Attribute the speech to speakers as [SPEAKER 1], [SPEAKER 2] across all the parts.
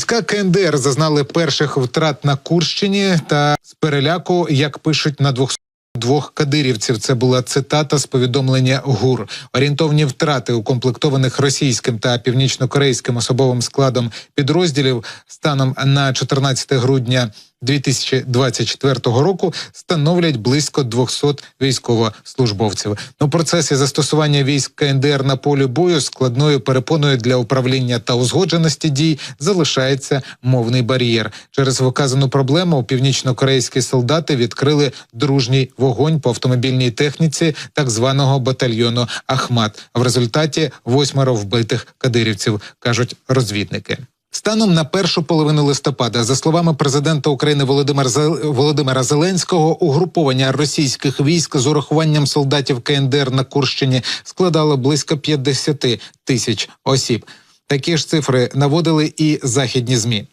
[SPEAKER 1] Війська КНДР зазнали перших втрат на Курщині та з переляку, як пишуть на двох. Двох кадирівців це була цитата з повідомлення ГУР. Орієнтовні втрати укомплектованих російським та північнокорейським особовим складом підрозділів станом на 14 грудня 2024 року становлять близько 200 військовослужбовців. У процесі застосування військ КНДР на полі бою складною перепоною для управління та узгодженості дій залишається мовний бар'єр. Через вказану проблему північно-корейські солдати відкрили дружній вогонь по автомобільній техніці так званого батальйону Ахмат. В результаті восьмеро вбитих кадирівців кажуть розвідники. Станом на першу половину листопада, за словами президента України Володимира Зел- Володимира Зеленського, угруповання російських військ з урахуванням солдатів КНДР на Курщині складало близько 50 тисяч осіб. Такі ж цифри наводили і західні змі.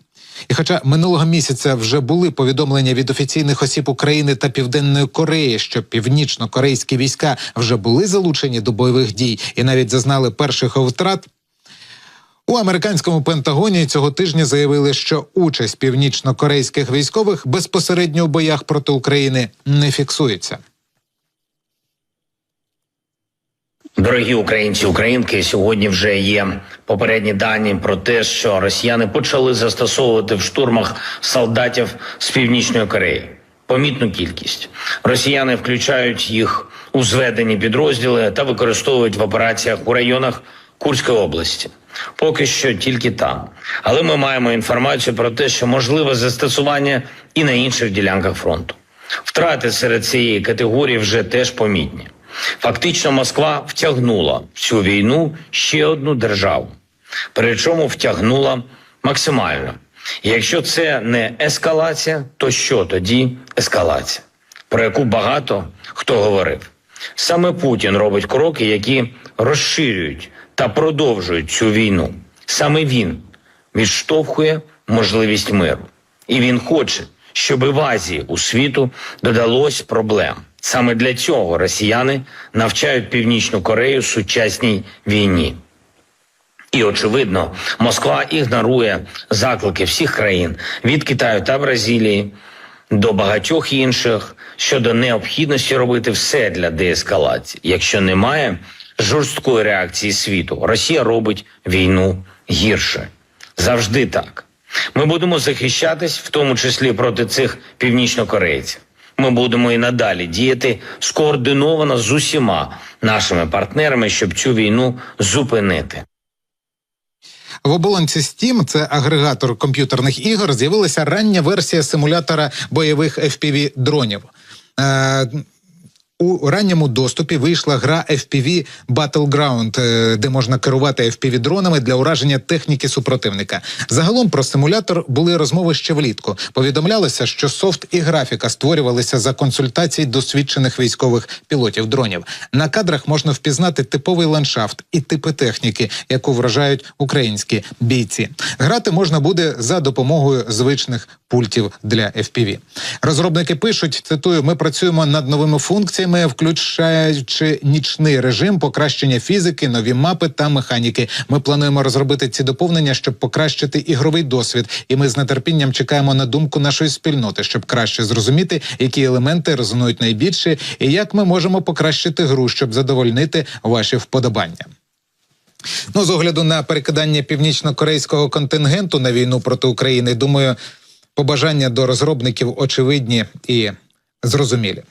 [SPEAKER 1] І хоча минулого місяця вже були повідомлення від офіційних осіб України та Південної Кореї, що північно-корейські війська вже були залучені до бойових дій і навіть зазнали перших втрат, у американському Пентагоні цього тижня заявили, що участь північно-корейських військових безпосередньо у боях проти України не фіксується.
[SPEAKER 2] Дорогі українці, українки, сьогодні вже є попередні дані про те, що росіяни почали застосовувати в штурмах солдатів з північної Кореї. Помітну кількість росіяни включають їх у зведені підрозділи та використовують в операціях у районах Курської області. Поки що тільки там. Але ми маємо інформацію про те, що можливе застосування і на інших ділянках фронту. Втрати серед цієї категорії вже теж помітні. Фактично, Москва втягнула в цю війну ще одну державу. Причому втягнула максимально. Якщо це не ескалація, то що тоді ескалація, про яку багато хто говорив. Саме Путін робить кроки, які розширюють та продовжують цю війну. Саме він відштовхує можливість миру. І він хоче, щоб в Азії у світу додалось проблем. Саме для цього росіяни навчають Північну Корею сучасній війні. І очевидно, Москва ігнорує заклики всіх країн від Китаю та Бразилії до багатьох інших щодо необхідності робити все для деескалації. Якщо немає жорсткої реакції світу, Росія робить війну гірше. Завжди так. Ми будемо захищатись, в тому числі проти цих північнокорейців. Ми будемо і надалі діяти скоординовано з усіма нашими партнерами, щоб цю війну зупинити.
[SPEAKER 1] В оболонці Steam, це агрегатор комп'ютерних ігор, з'явилася рання версія симулятора бойових fpv дронів. Е, у ранньому доступі вийшла гра FPV Battleground, е, де можна керувати fpv дронами для ураження техніки супротивника. Загалом про симулятор були розмови ще влітку. Повідомлялося, що софт і графіка створювалися за консультацій досвідчених військових пілотів дронів. На кадрах можна впізнати типовий ландшафт і типи техніки, яку вражають українські бійці. Грати можна буде за допомогою звичних пультів для FPV. Розробники пишуть: цитую: ми працюємо над новими функціями, включаючи нічний режим, покращення фізики, нові мапи та механіки. Ми плануємо розробити ці доповнення, щоб покращити ігровий досвід. І ми з нетерпінням чекаємо на думку нашої спільноти, щоб краще зрозуміти, які елементи резонують найбільше, і як ми можемо покращити гру, щоб задовольнити ваші вподобання. Ну, з огляду на перекидання північно-корейського контингенту на війну проти України, думаю, побажання до розробників очевидні і зрозумілі.